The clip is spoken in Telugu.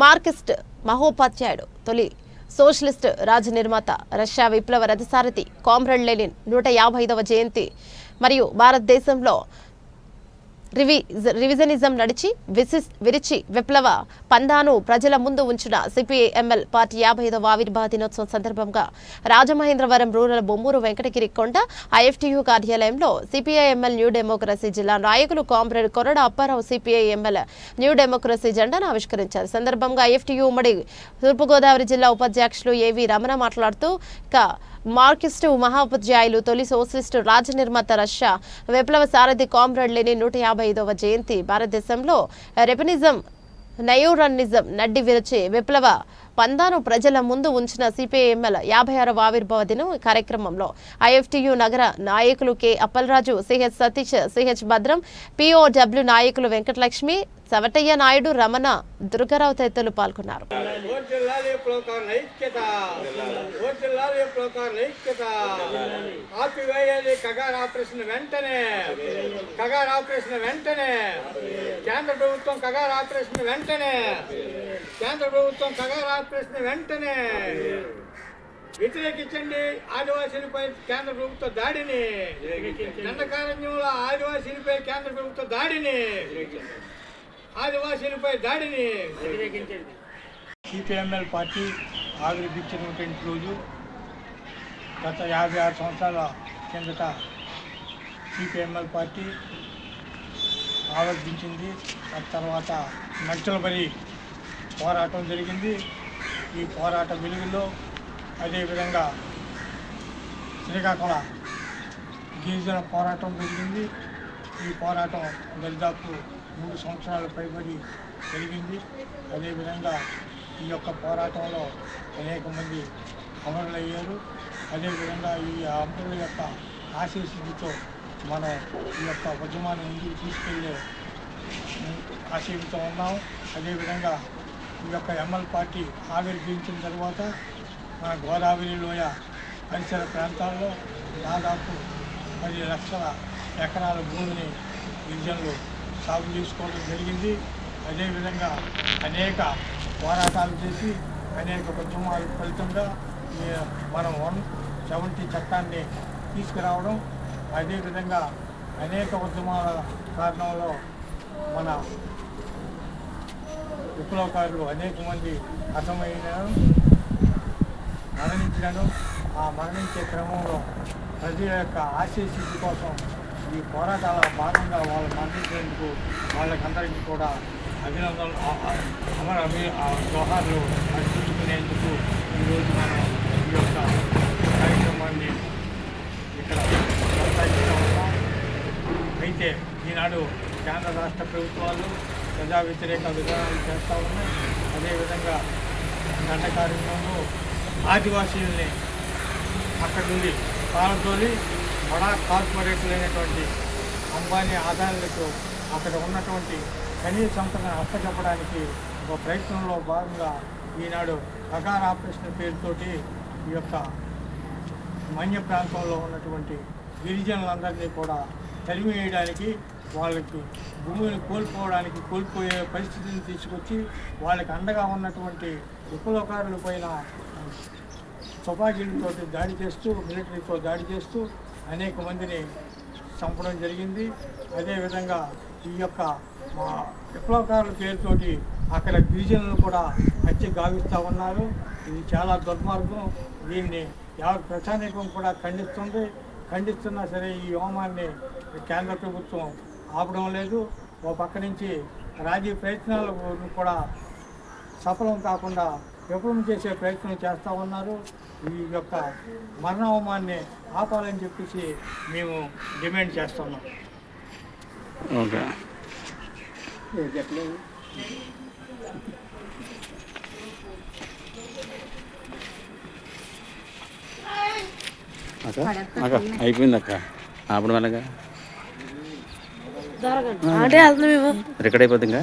మార్కిస్ట్ మహోపాధ్యాయుడు తొలి సోషలిస్ట్ రాజ నిర్మాత రష్యా విప్లవ రథసారథి కామ్రేడ్ లెనిన్ నూట యాభై ఐదవ జయంతి. మరియు భారతదేశంలో రివి రివిజనిజం నడిచి విసిస్ విరిచి విప్లవ పందాను ప్రజల ముందు ఉంచిన సిపిఐఎంఎల్ పార్టీ యాభై ఐదవ ఆవిర్భావ దినోత్సవం సందర్భంగా రాజమహేంద్రవరం రూరల్ బొమ్మూరు వెంకటగిరి కొండ ఐఎఫ్టియు కార్యాలయంలో సిపిఐఎంఎల్ న్యూ డెమోక్రసీ జిల్లా నాయకులు comrade Korada Apparao CPIML new democracy జెండాను ఆవిష్కరించారు. సందర్భంగా ఐఎఫ్టియు ఉమ్మడి తూర్పుగోదావరి జిల్లా ఉపాధ్యక్షులు ఏవి రమణ మాట్లాడుతూ ఇక మార్కిస్టు మహాపధ్యాయులు తొలి సోషలిస్టు రాజ నిర్మాత రష్యా విప్లవ సారథి కామ్రేడ్ లేని నూట యాభై ఐదవ జయంతి భారతదేశంలో రెపనిజం నయోరనిజం నడ్డి విరచే విప్లవ పందాను ప్రజల ముందు ఉంచిన సిపిఐఎంఎల్ యాభై ఆరవ ఆవిర్భావ దినం కార్యక్రమంలో ఐఎఫ్టియు నగర నాయకులు K Appalaraju CH Satish CH Bhadram POW నాయకులు వెంకటలక్ష్మి సవటయ్య నాయుడు రమణ దుర్గారావు తదితరులు పాల్గొన్నారు. ఓర్జిల్లాలి విప్లవకారుల ఐక్యత ఓర్జిల్లాలి విప్లవకారుల ఐక్యత కగార్ ఆపరేషన్ వెంటనే కగార్ ఆపరేషన్ వెంటనే కేంద్ర ప్రభుత్వం కగార్ ఆపరేషన్ వెంటనే కేంద్ర ప్రభుత్వం కగార్ ఆపరేషన్ వెంటనే వ్యతిరేకించండి ఆదివాసీలపై కేంద్ర ప్రభుత్వ దాడిని దండకారణ్యంలో ఆదివాసీలపై కేంద్ర ప్రభుత్వ దాడిని ఆదివాసీలపై దాడిని సిపిఎంఎల్ పార్టీ ఆవిర్భించినటువంటి రోజు గత యాభై ఆరు సంవత్సరాల కిందట సిపిఎంఎల్ పార్టీ ఆవిర్భించింది ఆ తర్వాత నక్సల్బరి పోరాటం జరిగింది. ఈ పోరాట వెలుగులో అదేవిధంగా శ్రీకాకుళ గిరిజన పోరాటం జరిగింది. ఈ పోరాటం దరిదాపు మూడు సంవత్సరాల పైబడి జరిగింది అదేవిధంగా ఈ యొక్క పోరాటంలో అనేక మంది అమరులయ్యారు. అదేవిధంగా ఈ అమరుల యొక్క ఆశీస్సుతో మనం ఈ యొక్క ఉద్యమాన్ని ముందుకు తీసుకెళ్ళే ఆశయంతో ఉన్నాం. అదేవిధంగా ఈ యొక్క ఎమ్మెల్ పార్టీ ఆవిర్భవించిన తర్వాత మన గోదావరి లోయ పరిసర ప్రాంతాల్లో దాదాపు పది లక్షల ఎకరాల భూమిని గిరిజనులు సాగు చేసుకోవడం జరిగింది. అదేవిధంగా అనేక పోరాటాలు చేసి అనేక ఉద్యమాల ఫలితంగా ఈ మనం వన్ సెవెంటీ చట్టాన్ని తీసుకురావడం అదేవిధంగా అనేక ఉద్యమాల కారణంలో మన విప్లవకారులు అనేక మంది హతమైనారు. మరణించినాను. ఆ మరణించే క్రమంలో ప్రజల యొక్క ఆశీస్సు కోసం ఈ పోరాటాల భాగంగా వాళ్ళు మరణించేందుకు వాళ్ళకందరికీ కూడా అభినందనలు అమర అభి ఆ జోహార్లు అర్పించుకునేందుకు ఈరోజు మనం ఈ యొక్క కార్యక్రమాన్ని ఇక్కడ కొనసాగిస్తూ అయితే ఈనాడు కేంద్ర రాష్ట్ర ప్రభుత్వాలు ప్రజా వ్యతిరేక విధానాలు చేస్తూ ఉన్నాయి. అదేవిధంగా దండకారణ్యంలో ఆదివాసీల్ని అక్కడి నుండి పాలతోలి బడా కార్పొరేట్లైనటువంటి అంబానీ ఆదాయాలకు అక్కడ ఉన్నటువంటి ఖనిజ సంపదను అప్పచెప్పడానికి ఒక ప్రయత్నంలో భాగంగా ఈనాడు ప్రకార ఆపరేషన్ పేరుతోటి ఈ యొక్క మన్య ప్రాంతంలో ఉన్నటువంటి గిరిజనులందరినీ కూడా తరిమి వేయడానికి వాళ్ళకి భూమిని కోల్పోవడానికి కోల్పోయే పరిస్థితిని తీసుకొచ్చి వాళ్ళకి అండగా ఉన్నటువంటి విప్లవకారుల పైన తుపాకీలతో దాడి చేస్తూ మిలిటరీతో దాడి చేస్తూ అనేక మందిని చంపడం జరిగింది. అదేవిధంగా ఈ యొక్క మా విప్లవకారుల పేరుతోటి అక్కడ గిరిజనులు కూడా హత్య గావిస్తూ ఉన్నారు. ఇది చాలా దుర్మార్గం. దీన్ని యావత్ ప్రజానీకం కూడా ఖండిస్తుంది. ఖండిస్తున్నా సరే ఈ హోమాన్ని కేంద్ర ప్రభుత్వం ఆపడం లేదు. ఓ పక్క నుంచి రాజీ ప్రయత్నాలు కూడా సఫలం కాకుండా విఫలం చేసే ప్రయత్నం చేస్తూ ఉన్నారు. ఈ యొక్క మరణ హోమాన్ని ఆపాలని చెప్పేసి మేము డిమాండ్ చేస్తున్నాం. ఓకే. అక్క అక్క అయిపోయింది అక్క. అప్పుడు వెళ్ళగా అంటే వెళ్తున్నాం రికార్డ్ అయిపోతుంది ఇంకా?